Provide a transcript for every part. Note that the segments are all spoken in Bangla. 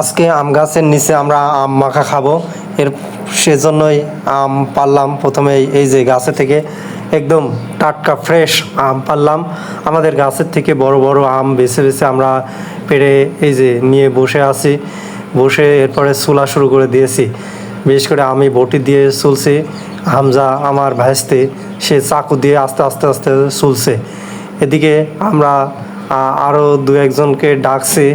আজকে আম গাছের নিচে আমরা আম মাখা খাব। এর সেজন্যই আম পারলাম প্রথমে এই যে গাছে থেকে একদম টাটকা ফ্রেশ আম পারলাম। আমাদের গাছের থেকে বড় বড় আম বেছে বেছে আমরা পেড়ে এই যে নিয়ে বসে আছি। বসে এরপরে চুলা শুরু করে দিয়েছি। বিশেষ করে আমি বটি দিয়ে চুলছি। হামজা আমার ভাইস্তে, সে চাকু দিয়ে আস্তে আস্তে আস্তে চুলছে। এদিকে আমরা আরও দু একজনকে ডাকছি।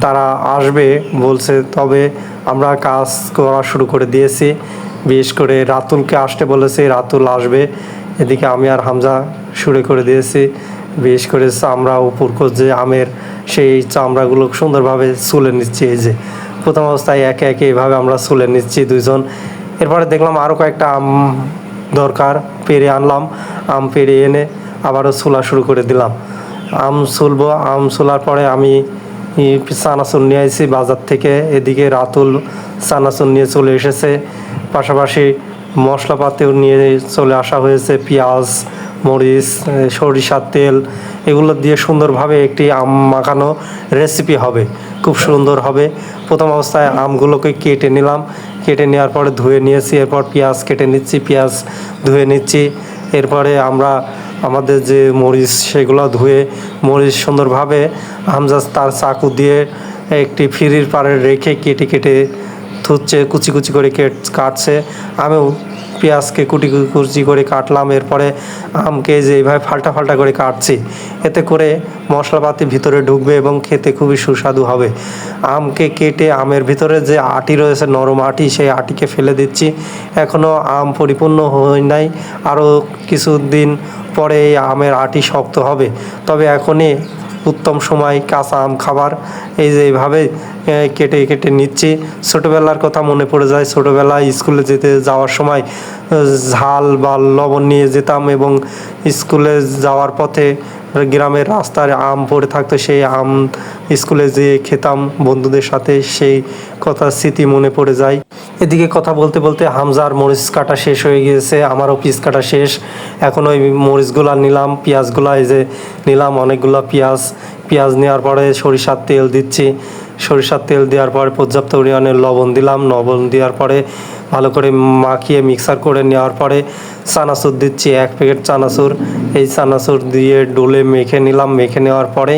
তারা আসবে, বলছে, তবে আমরা কাজ করা শুরু করে দিয়েছি। বিশেষ করে রাতুলকে আসতে বলেছে, রাতুল আসবে। এদিকে আমি আর হামজা শুরু করে দিয়েছি। বিশেষ করে চামড়া উপর যে আমের, সেই চামড়াগুলো সুন্দরভাবে চুলে নিচ্ছি। এই যে প্রথম অবস্থায় একে একে এভাবে আমরা চুলে নিচ্ছি দুইজন। এরপরে দেখলাম আরও কয়েকটা আম দরকার, পেরে আনলাম। আম পেরে এনে আবারও চুলা শুরু করে দিলাম। আম চুলবো আম চুলার পরে আমি চানাচুর নিয়ে আসি বাজার থেকে এদিকে রাতুল চানাচুর নিয়ে চলে এসেছে। পাশাপাশি মশলাপাতিও নিয়ে চলে আসা হয়েছে, পেঁয়াজ, মরিচ, সরিষার তেল, এগুলো দিয়ে সুন্দরভাবে একটি আম মাখানো রেসিপি হবে। খুব সুন্দর হবে। প্রথম অবস্থায় আমগুলোকে কেটে নিলাম। কেটে নেওয়ার পরে ধুয়ে নিয়েছি, এরপর পেঁয়াজ কেটে নিচ্ছি, পেঁয়াজ ধুয়ে নিচ্ছি। এরপরে আমরা আমাদের যে মরিচ, সেগুলো ধুয়ে মরিচ সুন্দরভাবে হামজাজ তার চাকু দিয়ে একটি ফিরির পাড়ে রেখে কেটে কেটে থুচ্ছে কুচি কুচি করে কেট কাটছে। আমিও পেঁয়াজকে কুটি কুচি করে কাটলাম, এরপরে আমকে যে এইভাবে ফাল্টা ফাল্টা করে কাটছি, এতে করে মশলাপাতি ভিতরে ঢুকবে এবং খেতে খুবই সুস্বাদু হবে। আমকে কেটে আমের ভিতরে যে আটি রয়েছে, নরম আটি, সেই আটিকে ফেলে দিচ্ছি। এখনও আম পরিপূর্ণ হয় নাই আরও কিছুদিন পরে এই আমের আটি শক্ত হবে তবে এখনই উত্তম সময় কাঁচা আম খাবার, এই যে এইভাবে কেটে কেটে নিচ্ছি। ছোটোবেলার কথা মনে পড়ে যায়, ছোটোবেলায় স্কুলে যেতে যাওয়ার সময় ঝাল বা লবণ নিয়ে যেতাম এবং স্কুলে যাওয়ার পথে গ্রামের রাস্তায় আম পড়ে থাকতো, সেই আম স্কুলে যেয়ে খেতাম বন্ধুদের সাথে, সেই কথা স্মৃতি মনে পড়ে যায়। এদিকে কথা বলতে বলতে হামজার মরিচ কাটা শেষ হয়ে গিয়েছে, আমারও পিস কাটা শেষ। এখন ওই মরিচগুলা নিলাম, পেঁয়াজগুলা এই যে নিলাম, অনেকগুলা পেঁয়াজ পেঁয়াজ নেওয়ার পরে সরিষার তেল দিচ্ছি। সরিষার তেল দেওয়ার পরে পর্যাপ্ত পরিমাণে লবণ দিলাম। লবণ দেওয়ার পরে ভালো করে মাখিয়ে মিক্সার করে নেওয়ার পরে চানাচুর দিচ্ছি, এক প্যাকেট চানাচুর। এই চানাচুর দিয়ে ডোলে মেখে নিলাম। মেখে নেওয়ার পরে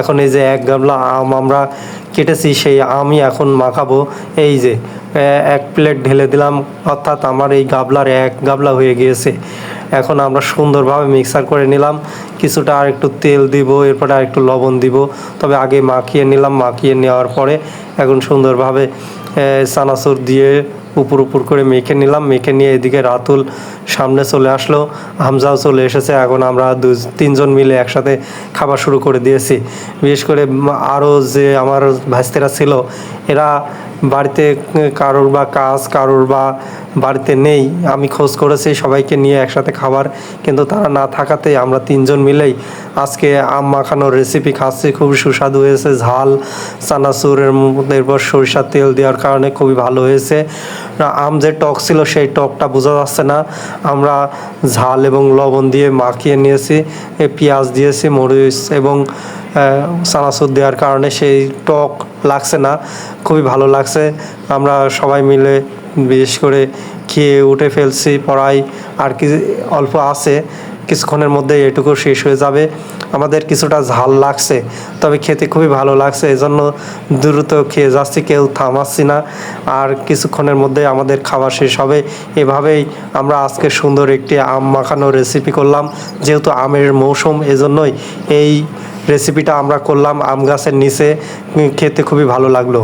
এখন এই যে এক গামলা আম আমরা কেটেছি, সেই আমই এখন মাখাবো। এই যে এক প্লেট ঢেলে দিলাম। অর্থাৎ আমার এই গাবলার এক গাবলা হয়ে গিয়েছে। এখন আমরা সুন্দরভাবে মিক্সার করে নিলাম। কিছুটা আর একটু তেল দিব, এরপরে আর একটু লবণ দিব। তবে আগে মাখিয়ে নিলাম, মাখিয়ে নেওয়ার পরে এখন সুন্দরভাবে চানাচুর দিয়ে উপর উপর করে মেখে নিলাম। মেখে নিয়ে এদিকে রাতুল সামনে চলে আসলো, হামজাও চলে এসেছে। এখন আমরা দু তিনজন মিলে একসাথে খাবার শুরু করে দিয়েছি। বিশেষ করে আরও যে আমার ভাস্তেরা ছিল এরা বাড়িতে কারোর বা কাজ কারোর বা বাড়িতে নেই। আমি খোঁজ করেছি, সবাইকে নিয়ে একসাথে খাবার, কিন্তু তারা না থাকাতে আমরা তিনজন মিলেই আজকে আম মাখানোর রেসিপি খাচ্ছি। খুবই সুস্বাদু হয়েছে, ঝাল চানাচুরের এরপর সরিষার তেল দেওয়ার কারণে খুবই ভালো হয়েছে। আম যে টক ছিল, সেই টকটা বোঝা যাচ্ছে না। আমরা ঝাল এবং লবণ দিয়ে মাখিয়ে নিয়েছি পেঁয়াজ দিয়েছি, মরিচ এবং চানাচুর দেওয়ার কারণে সেই টক লাগছে না, খুবই ভালো লাগছে। আমরা সবাই মিলে বিশেষ করে খেয়ে উঠে ফেলছি পড়াই আর কি অল্প আছে। কিছুক্ষণের মধ্যে এটুকু শেষ হয়ে যাবে। আমাদের কিছুটা ঝাল লাগছে, তবে খেতে খুবই ভালো লাগছে। এজন্য দ্রুত খেয়ে যাচ্ছি, কেউ থামাচ্ছি না। আর কিছুক্ষণের মধ্যে আমাদের খাওয়া শেষ হবে। এভাবেই আমরা আজকে সুন্দর একটি আম মাখানো রেসিপি করলাম। যেহেতু আমের মৌসুম, এজন্যই এই রেসিপিটা আমরা করলাম আম গাছের নিচে। খেতে খুবই ভালো লাগল।